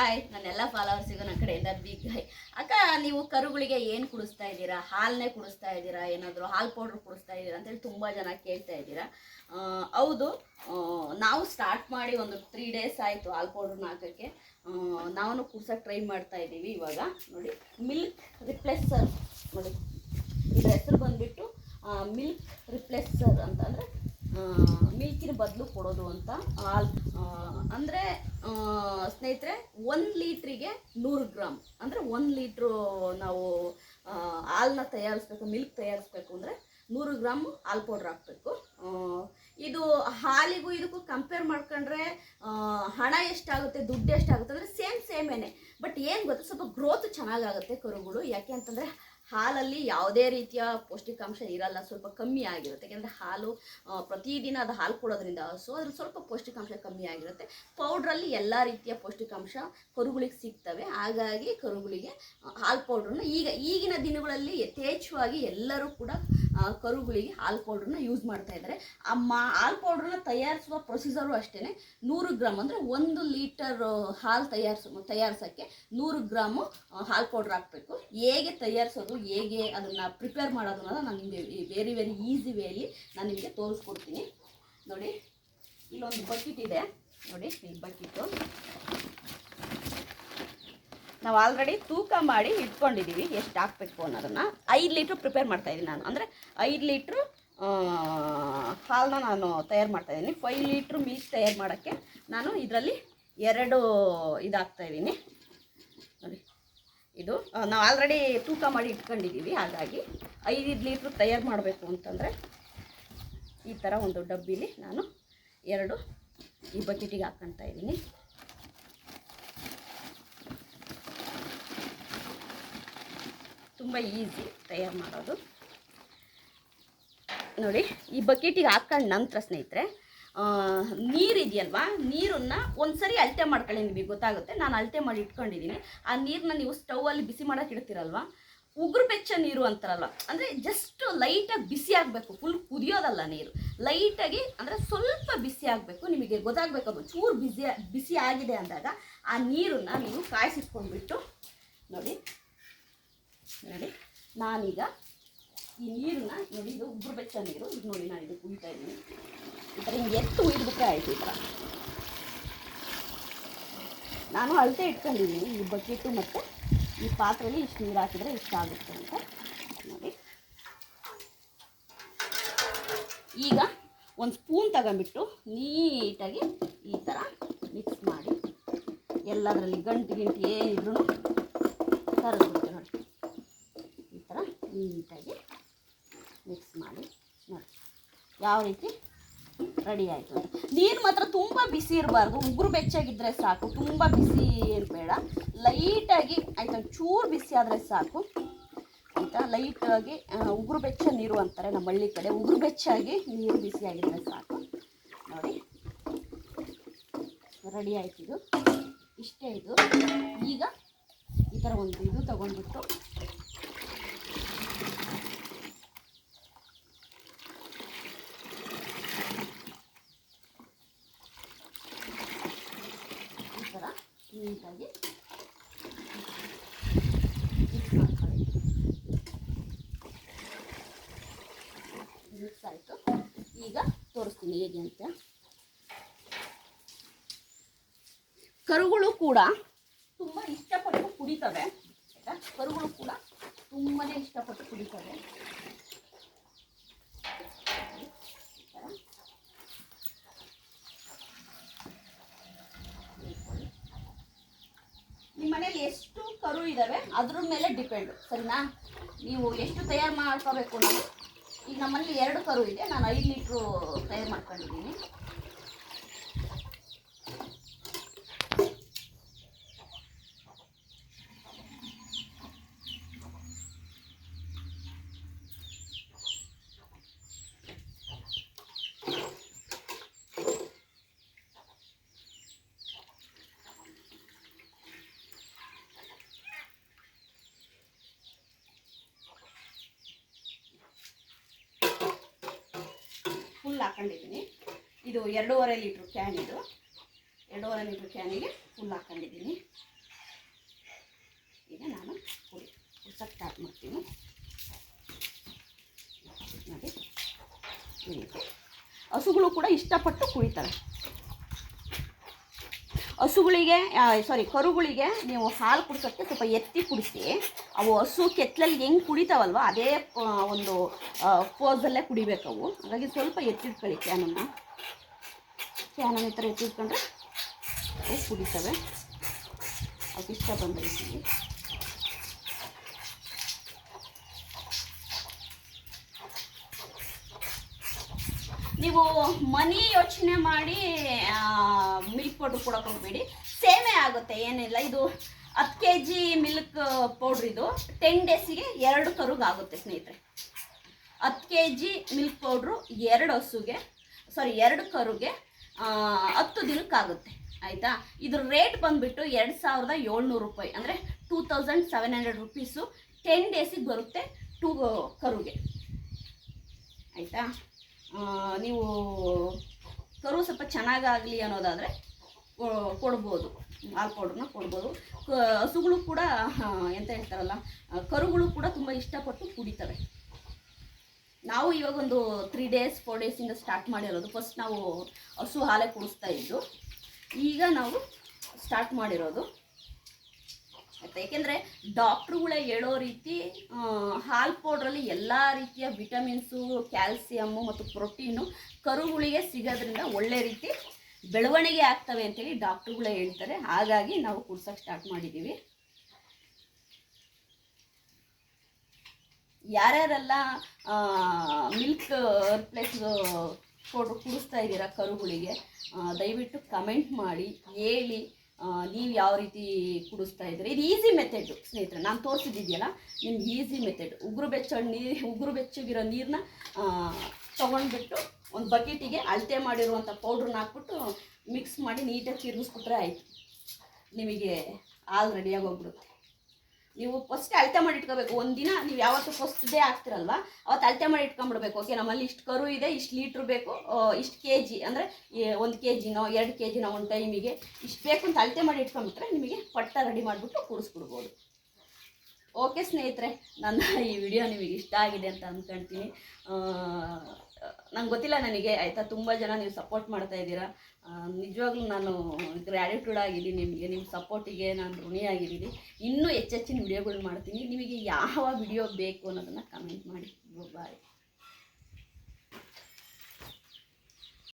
Hi ನನ್ನೆಲ್ಲ ಫಾಲೋವರ್ಸಿಗೂ ನನ್ನ ಕಡೆಯಿಂದ ಬಿಗ್ ಬಾಯ್ ಅಕ್ಕ, ನೀವು ಕರುಗಳಿಗೆ ಏನು ಕುಡಿಸ್ತಾ ಇದ್ದೀರಾ? ಹಾಲನ್ನೇ ಕುಡಿಸ್ತಾ ಇದ್ದೀರಾ? ಏನಾದರೂ ಹಾಲು ಪೌಡ್ರ್ ಕುಡಿಸ್ತಾ ಇದ್ದೀರಾ ಅಂತೇಳಿ ತುಂಬ ಜನ ಕೇಳ್ತಾ ಇದ್ದೀರಾ. ಹೌದು. ನಾವು ಸ್ಟಾರ್ಟ್ ಮಾಡಿ ಒಂದು ತ್ರೀ ಡೇಸ್ ಆಯಿತು ಹಾಲು ಪೌಡ್ರನ್ನ ಹಾಕೋಕ್ಕೆ. ನಾವು ಕುಡ್ಸೋಕ್ಕೆ ಟ್ರೈ ಮಾಡ್ತಾ ಇದ್ದೀವಿ ಇವಾಗ. ನೋಡಿ ಮಿಲ್ಕ್ ರಿಪ್ಲೇಸರ್ ನೋಡಿ, ಇದರ ಹೆಸರು ಬಂದುಬಿಟ್ಟು ಮಿಲ್ಕ್ ರಿಪ್ಲೇಸರ್ ಅಂತಂದರೆ ಮಿಲ್ಕಿನ ಬದಲು ಕೊಡೋದು ಅಂತ ಹಾಲು ಅಂದರೆ ಸ್ನೇಹಿತರೆ, ಒಂದು ಲೀಟ್ರಿಗೆ ನೂರು ಗ್ರಾಮ್. ಅಂದರೆ ಒಂದು ಲೀಟ್ರು ನಾವು ಹಾಲನ್ನ ತಯಾರಿಸ್ಬೇಕು, ಮಿಲ್ಕ್ ತಯಾರಿಸ್ಬೇಕು ಅಂದರೆ ನೂರು ಗ್ರಾಮ್ ಹಾಲು ಪೌಡ್ರ್ ಹಾಕಬೇಕು. ಇದು ಹಾಲಿಗೂ ಇದಕ್ಕೂ ಕಂಪೇರ್ ಮಾಡ್ಕೊಂಡ್ರೆ ಹಣ ಎಷ್ಟಾಗುತ್ತೆ, ದುಡ್ಡು ಎಷ್ಟಾಗುತ್ತೆ ಅಂದರೆ ಸೇಮ್ ಸೇಮೇನೆ ಬಟ್ ಏನು ಗೊತ್ತಾ, ಸ್ವಲ್ಪ ಗ್ರೋತ್ ಚೆನ್ನಾಗಾಗುತ್ತೆ ಕರುಗಳು. ಯಾಕೆ ಅಂತಂದರೆ ಹಾಲಲ್ಲಿ ಯಾವುದೇ ರೀತಿಯ ಪೌಷ್ಟಿಕಾಂಶ ಇರಲ್ಲ, ಸ್ವಲ್ಪ ಕಮ್ಮಿ ಆಗಿರುತ್ತೆ. ಯಾಕೆಂದರೆ ಹಾಲು ಪ್ರತಿದಿನ ಅದು ಹಾಲು ಕೊಡೋದ್ರಿಂದ ಸೊ ಅದ್ರ ಸ್ವಲ್ಪ ಪೌಷ್ಟಿಕಾಂಶ ಕಮ್ಮಿ ಆಗಿರುತ್ತೆ. ಪೌಡ್ರಲ್ಲಿ ಎಲ್ಲ ರೀತಿಯ ಪೌಷ್ಟಿಕಾಂಶ ಕರುಗಳಿಗೆ ಸಿಗ್ತವೆ. ಹಾಗಾಗಿ ಕರುಗಳಿಗೆ ಹಾಲು ಪೌಡ್ರನ್ನ ಈಗ, ಈಗಿನ ದಿನಗಳಲ್ಲಿ ಯಥೇಚ್ಛವಾಗಿ ಎಲ್ಲರೂ ಕೂಡ ಕರುಗಳಿಗೆ ಹಾಲು ಪೌಡ್ರನ್ನ ಯೂಸ್ ಮಾಡ್ತಾ ಇದ್ದಾರೆ. ಮಾ ಹಾಲು ಪೌಡ್ರನ್ನ ತಯಾರಿಸುವ ಪ್ರೊಸೀಜರು ಅಷ್ಟೇ ನೂರು ಗ್ರಾಮ್ ಅಂದರೆ ಒಂದು ಲೀಟರ್ ಹಾಲು ತಯಾರಿಸ ತಯಾರಿಸೋಕ್ಕೆ ನೂರು ಗ್ರಾಮು ಆ, ಹಾಲು ಪೌಡ್ರ್ ಹಾಕಬೇಕು. ಹೇಗೆ ತಯಾರಿಸೋದು ಹೇಗೆ ಅದನ್ನು ಪ್ರಿಪೇರ್ ಮಾಡೋದು ಅನ್ನೋದು ನಾನು ನಿಮಗೆ ವೆರಿ ವೆರಿ ಈಸಿ ವೇಲಿ ನಾನು ನಿಮಗೆ ತೋರಿಸ್ಕೊಡ್ತೀನಿ. ನೋಡಿ ಇಲ್ಲೊಂದು ಬಕೆಟ್ ಇದೆ. ನೋಡಿ ಈ ಬಕೆಟು ನಾವು ಆಲ್ರೆಡಿ ತೂಕ ಮಾಡಿ ಇಟ್ಕೊಂಡಿದ್ದೀವಿ ಎಷ್ಟು ಹಾಕಬೇಕು ಅನ್ನೋದನ್ನು. ಐದು ಲೀಟ್ರ್ ಪ್ರಿಪೇರ್ ಮಾಡ್ತಾ ಇದ್ದೀನಿ ನಾನು. ಅಂದರೆ ಐದು ಲೀಟ್ರು ಹಾಲನ್ನ ನಾನು ತಯಾರು ಮಾಡ್ತಾ ಇದ್ದೀನಿ ಫೈವ್ ಲೀಟ್ರ್ ಮಿಲ್ಕ್ ತಯಾರು ಮಾಡೋಕ್ಕೆ ನಾನು ಇದರಲ್ಲಿ ಎರಡು ಇದಾಗ್ತಾ ಇದ್ದೀನಿ ನೋಡಿ. ಇದು ನಾವು ಆಲ್ರೆಡಿ ತೂಕ ಮಾಡಿ ಇಟ್ಕೊಂಡಿದ್ದೀವಿ ಹಾಗಾಗಿ ಐದು ಲೀಟ್ರ್ ತಯಾರು ಮಾಡಬೇಕು ಅಂತಂದರೆ ಈ ಥರ ಒಂದು ಡಬ್ಬಿಲಿ ನಾನು ಎರಡು ಈ ಬಕೆಟಿಗೆ ಹಾಕ್ಕೊಳ್ತಾ ಇದ್ದೀನಿ ತುಂಬ ಈಸಿ ತಯಾರು ಮಾಡೋದು. ನೋಡಿ, ಈ ಬಕೆಟಿಗೆ ಹಾಕೊಂಡ ನಂತರ ಸ್ನೇಹಿತರೆ ನೀರು ಇದೆಯಲ್ವಾ ನೀರನ್ನು ಒಂದ್ಸರಿ ಅಳತೆ ಮಾಡ್ಕೊಳ್ಳಿ ನಿಮಗೆ ಗೊತ್ತಾಗುತ್ತೆ. ನಾನು ಅಳತೆ ಮಾಡಿ ಇಟ್ಕೊಂಡಿದ್ದೀನಿ. ಆ ನೀರನ್ನ ನೀವು ಸ್ಟೌವಲ್ಲಿ ಬಿಸಿ ಮಾಡೋಕೆ ಇಡ್ತೀರಲ್ವ? ಉಗುರು ಬೆಚ್ಚ ನೀರು ಅಂತಾರಲ್ವ? ಅಂದರೆ ಜಸ್ಟ್ ಲೈಟಾಗಿ ಬಿಸಿ ಆಗಬೇಕು. ಫುಲ್ ಕುದಿಯೋದಲ್ಲ ನೀರು. ಲೈಟಾಗಿ ಅಂದರೆ ಸ್ವಲ್ಪ ಬಿಸಿ ಆಗಬೇಕು. ನಿಮಗೆ ಗೊತ್ತಾಗಬೇಕು ಅದು ಚೂರು ಬಿಸಿ ಬಿಸಿ ಆಗಿದೆ ಅಂದಾಗ ಆ ನೀರನ್ನು ನೀವು ಕಾಯಿಸಿಟ್ಕೊಂಡ್ಬಿಟ್ಟು ನೋಡಿ ನೋಡಿ, ನಾನೀಗ ಈ ನೀರನ್ನ ನೋಡಿ ಇದು ಉಗುರು ಬೆಚ್ಚ ನೀರು, ಇದು ನೋಡಿ ನಾನು ಇದು ಕುಯ್ತಾ ಇದ್ದೀನಿ. ಈ ಥರ ಹಿಂಗೆ ಎತ್ತು ಉಯ್ದುಬಿಟ್ರೆ ಆಯಿತು ಈ ಥರ. ನಾನು ಅಳತೆ ಇಟ್ಕೊಂಡಿದ್ದೀನಿ, ಈ ಬಕೆಟು ಮತ್ತು ಈ ಪಾತ್ರೆಯಲ್ಲಿ ಇಷ್ಟು ನೀರು ಹಾಕಿದರೆ ಇಷ್ಟ ಆಗುತ್ತೆ ಅಂತ. ನೋಡಿ. ಈಗ ಒಂದು ಸ್ಪೂನ್ ತಗೊಂಬಿಟ್ಟು ನೀಟಾಗಿ ಈ ಥರ ಮಿಕ್ಸ್ ಮಾಡಿ ಎಲ್ಲದರಲ್ಲಿ ಗಂಟು ಗಿಂಟು ಏನಿದ್ರು ಕರೆದ್ಬಿಡ್ತೀವಿ ನೋಡಿ ಈ ಥರ ನೀಟಾಗಿ ಮಿಕ್ಸ್ ಮಾಡಿ ನೋಡಿ ಯಾವ ರೀತಿ? ರೆಡಿ ಆಯಿತು. ನೀರು ಮಾತ್ರ ತುಂಬ ಬಿಸಿ ಇರಬಾರ್ದು. ಉಗುರು ಬೆಚ್ಚಾಗಿದ್ದರೆ ಸಾಕು. ತುಂಬ ಬಿಸಿ ಇರಬೇಡ. ಬೇಡ ಲೈಟಾಗಿ, ಆಯಿತಾ, ಚೂರು ಬಿಸಿ ಆದರೆ ಸಾಕು. ಆಯಿತಾ? ಲೈಟಾಗಿ ಉಗುರು ಬೆಚ್ಚ ನೀರು ಅಂತಾರೆ ನಮ್ಮ ಹಳ್ಳಿ ಕಡೆ. ಉಗುರು ಬೆಚ್ಚಾಗಿ ನೀರು ಬಿಸಿಯಾಗಿದ್ದರೆ ಸಾಕು. ನೋಡಿ. ರೆಡಿ ಆಯ್ತು ಇದು. ಇಷ್ಟೇ ಇದು. ಈಗ ಈ ಥರ ಒಂದು ಇದು ತಗೊಂಡ್ಬಿಟ್ಟು ಈ ಥರ ನೀಟಾಗಿ ಮಿಕ್ಸ್ ಮಾಡ್ಕೊಳ್ಳಿ ಮಿಕ್ಸ್ ಆಯಿತು ಈಗ ತೋರಿಸ್ತೀನಿ ಹೇಗೆ ಅಂತ ಕರುಗಳು ಕೂಡ ತುಂಬ ಇಷ್ಟಪಟ್ಟು ಕುಡಿತವೆ ಆಯ್ತಾ ಕರುಗಳು ಕೂಡ ತುಂಬಾ ಇಷ್ಟಪಟ್ಟು ಕುಡಿತವೆ ಈ ಥರ ನಿಮ್ಮ ಮನೇಲಿ ಎಷ್ಟು ಕರು ಇದ್ದಾವೆ ಅದ್ರ ಮೇಲೆ ಡಿಪೆಂಡು ಸರಿನಾ? ನೀವು ಎಷ್ಟು ತಯಾರು ಮಾಡ್ಕೋಬೇಕು ನಾವು ಈಗ ನಮ್ಮಲ್ಲಿ ಎರಡು ಕರು ಇದೆ, ನಾನು ಐದು ಲೀಟ್ರು ತಯಾರು ಮಾಡ್ಕೊಂಡಿದ್ದೀನಿ ಫುಲ್ ಹಾಕೊಂಡಿದ್ದೀನಿ. ಇದು ಎರಡೂವರೆ ಲೀಟ್ರ್ ಕ್ಯಾನ್ ಇದು. ಎರಡೂವರೆ ಲೀಟ್ರ್ ಕ್ಯಾನಿಗೆ ಫುಲ್ ಹಾಕೊಂಡಿದ್ದೀನಿ. ಈಗ ನಾನು ಕುಡಿ ಕುಡ್ಸೋಕ್ಕೆ ಸ್ಟಾರ್ಟ್ ಮಾಡ್ತೀನಿ. ನೋಡಿ ಹಸುಗಳು ಕೂಡ ಇಷ್ಟಪಟ್ಟು ಕುಡಿತವೆ ಹಸುಗಳಿಗೆ ಸಾರಿ ಕರುಗಳಿಗೆ ನೀವು ಹಾಲು ಕುಡಿಸೋಕ್ಕೆ ಸ್ವಲ್ಪ ಎತ್ತಿ ಕುಡಿಸಿ. ಅವು ಹಸು ಕೆತ್ತಲಲ್ಲಿ ಹೆಂಗೆ ಕುಡಿತಾವಲ್ವ, ಅದೇ ಒಂದು ಪೋಸಲ್ಲೇ ಕುಡಿಬೇಕು ಅವು. ಹಾಗಾಗಿ ಸ್ವಲ್ಪ ಎತ್ತಿಟ್ಕೊಳ್ಳಿ ಕ್ಯಾನನ್ನು. ಕ್ಯಾನನ್ನ ಈ ಥರ ಎತ್ತಿಟ್ಕೊಂಡ್ರೆ ಅವು ಕುಡಿತವೆ. ಅದಕ್ಕೆ ಇಷ್ಟ ಬಂದ ನೀವು ಮನಿ ಯೋಚನೆ ಮಾಡಿ ಮಿಲ್ಕ್ ಪೌಡ್ರ್ ಕೊಡೋಕೆ ಹೋಗ್ಬೇಡಿ. ಸೇಮೇ ಆಗುತ್ತೆ, ಏನಿಲ್ಲ. ಇದು ಹತ್ತು ಕೆ ಜಿ ಮಿಲ್ಕ್ ಪೌಡ್ರ್ ಇದು ಟೆನ್ ಡೇಸಿಗೆ ಎರಡು ಕರುಗೆ ಆಗುತ್ತೆ ಸ್ನೇಹಿತರೆ. ಹತ್ತು ಕೆ ಜಿ ಮಿಲ್ಕ್ ಪೌಡ್ರು ಎರಡು ಹಸುಗೆ ಸಾರಿ ಎರಡು ಕರುಗೆ ಹತ್ತು ದಿನಕ್ಕಾಗುತ್ತೆ. ಆಯಿತಾ? ಇದ್ರ ರೇಟ್ ಬಂದುಬಿಟ್ಟು ಎರಡು ಸಾವಿರದ ಏಳ್ನೂರು ರೂಪಾಯಿ. ಅಂದರೆ two thousand seven hundred rupees ten ಡೇಸಿಗೆ ಬರುತ್ತೆ ಟೂ ಕರುಗೆ. ಆಯಿತಾ? ನೀವು ಕರು ಸ್ವಲ್ಪ ಚೆನ್ನಾಗಾಗಲಿ ಅನ್ನೋದಾದರೆ ಕೊಡ್ಬೋದು. ಹಾಲು ಪೌಡ್ರನ್ನ ಕೊಡ್ಬೋದು. ಕ- ಹಸುಗಳು ಕೂಡ ಎಂತ ಹೇಳ್ತಾರಲ್ಲ, ಕರುಗಳು ಕೂಡ ತುಂಬ ಇಷ್ಟಪಟ್ಟು ಕುಡಿತವೆ. ನಾವು ಇವಾಗ ಒಂದು ತ್ರೀ ಡೇಸ್ ಫೋರ್ ಡೇಸಿಂದ ಸ್ಟಾರ್ಟ್ ಮಾಡಿರೋದು. ಫಸ್ಟ್ ನಾವು ಹಸು ಹಾಲೇ ಕುಡಿಸ್ತಾ ಇದ್ದು, ಈಗ ನಾವು ಸ್ಟಾರ್ಟ್ ಮಾಡಿರೋದು. ಆಯ್ತಾ? ಏಕೆಂದರೆ ಡಾಕ್ಟ್ರುಗಳೇ ಹೇಳೋ ರೀತಿ ಹಾಲು ಪೌಡ್ರಲ್ಲಿ ಎಲ್ಲ ರೀತಿಯ ವಿಟಮಿನ್ಸು ಕ್ಯಾಲ್ಸಿಯಮ್ಮು ಮತ್ತು ಪ್ರೋಟೀನು ಕರುಗಳಿಗೆ ಸಿಗೋದ್ರಿಂದ ಒಳ್ಳೆ ರೀತಿ ಬೆಳವಣಿಗೆ ಆಗ್ತವೆ ಅಂತೇಳಿ ಡಾಕ್ಟ್ರುಗಳೇ ಹೇಳ್ತಾರೆ. ಹಾಗಾಗಿ ನಾವು ಕುಡ್ಸೋಕ್ಕೆ ಸ್ಟಾರ್ಟ್ ಮಾಡಿದ್ದೀವಿ ಯಾರ್ಯಾರೆಲ್ಲ ಮಿಲ್ಕ್ ರಿಪ್ಲೇಸ್ ಕೊಡು ಕುಡಿಸ್ತಾ ಇದ್ದೀರಾ ಕರುಗಳಿಗೆ ದಯವಿಟ್ಟು ಕಮೆಂಟ್ ಮಾಡಿ, ಹೇಳಿ ನೀವು ಯಾವ ರೀತಿ ಕುಡಿಸ್ತಾ ಇದ್ದೀರಿ? ಇದು ಈಸಿ ಮೆಥಡ್, ಸ್ನೇಹಿತರೆ. ನಾನು ತೋರಿಸಿದ್ದಿದೆಯಲ್ಲ, ನಿಮ್ಗೆ ಈಸಿ ಮೆಥಡ್. ಉಗುರು ಬೆಚ್ಚ ನೀರು ಉಗುರು ಬೆಚ್ಚಗಿರೋ ನೀರನ್ನ ತೊಗೊಂಡ್ಬಿಟ್ಟು ಒಂದು ಬಕೆಟಿಗೆ ಅಳತೆ ಮಾಡಿರುವಂಥ ಪೌಡ್ರನ್ನ ಹಾಕ್ಬಿಟ್ಟು ಮಿಕ್ಸ್ ಮಾಡಿ ನೀಟಾಗಿ ತಿರುಗಿಸ್ಬಿಟ್ರೆ ಆಯಿತು. ನಿಮಗೆ ಹಾಲು ರೆಡಿಯಾಗಿ ಹೋಗ್ಬಿಡುತ್ತೆ. ನೀವು ಫಸ್ಟ್ ಅಳತೆ ಮಾಡಿ ಇಟ್ಕೋಬೇಕು. ಒಂದಿನ ನೀವು ಯಾವತ್ತು ಫಸ್ಟ್ ಡೇ ಹಾಕ್ತಿರಲ್ವ? ಅವತ್ತು ಅಳತೆ ಮಾಡಿ ಇಟ್ಕೊಂಬಿಡ್ಬೇಕು ಓಕೆ ನಮ್ಮಲ್ಲಿ ಇಷ್ಟು ಕರು ಇದೆ, ಇಷ್ಟು ಲೀಟ್ರ್ ಬೇಕು. ಇಷ್ಟು ಕೆ ಜಿ ಅಂದರೆ ಒಂದು ಕೆ ಜಿನೋ ಎರಡು ಕೆ ಜಿನೋ ಒಂದು ಟೈಮಿಗೆ ಇಷ್ಟು ಬೇಕು ಅಂತ ಅಳತೆ ಮಾಡಿ ಇಟ್ಕೊಂಬಿಟ್ರೆ ನಿಮಗೆ ಪಟ್ಟ ರೆಡಿ ಮಾಡಿಬಿಟ್ಟು ಕೂಡಿಸ್ಬಿಡ್ಬೋದು ಓಕೆ ಸ್ನೇಹಿತರೆ, ನನ್ನ ಈ ವಿಡಿಯೋ ನಿಮಗೆ ಇಷ್ಟ ಆಗಿದೆ ಅಂತ ಅಂದ್ಕೊಳ್ತೀನಿ ನಂಗೆ ಗೊತ್ತಿಲ್ಲ ನನಗೆ, ಆಯಿತಾ? ತುಂಬ ಜನ ನೀವು ಸಪೋರ್ಟ್ ಮಾಡ್ತಾ ಇದ್ದೀರಾ. ನಿಜವಾಗ್ಲೂ ನಾನು ಗ್ರ್ಯಾಟಿಟ್ಯೂಡ್ ಆಗಿದ್ದೀನಿ ನಿಮಗೆ. ನಿಮ್ಮ ಸಪೋರ್ಟಿಗೆ ನಾನು ಋಣಿಯಾಗಿದ್ದೀನಿ ಇನ್ನೂ ಹೆಚ್ಚೆಚ್ಚಿನ ವಿಡಿಯೋಗಳು ಮಾಡ್ತೀನಿ. ನಿಮಗೆ ಯಾವ ವಿಡಿಯೋ ಬೇಕು ಅನ್ನೋದನ್ನು ಕಮೆಂಟ್ ಮಾಡಿ. ಬಾಯ್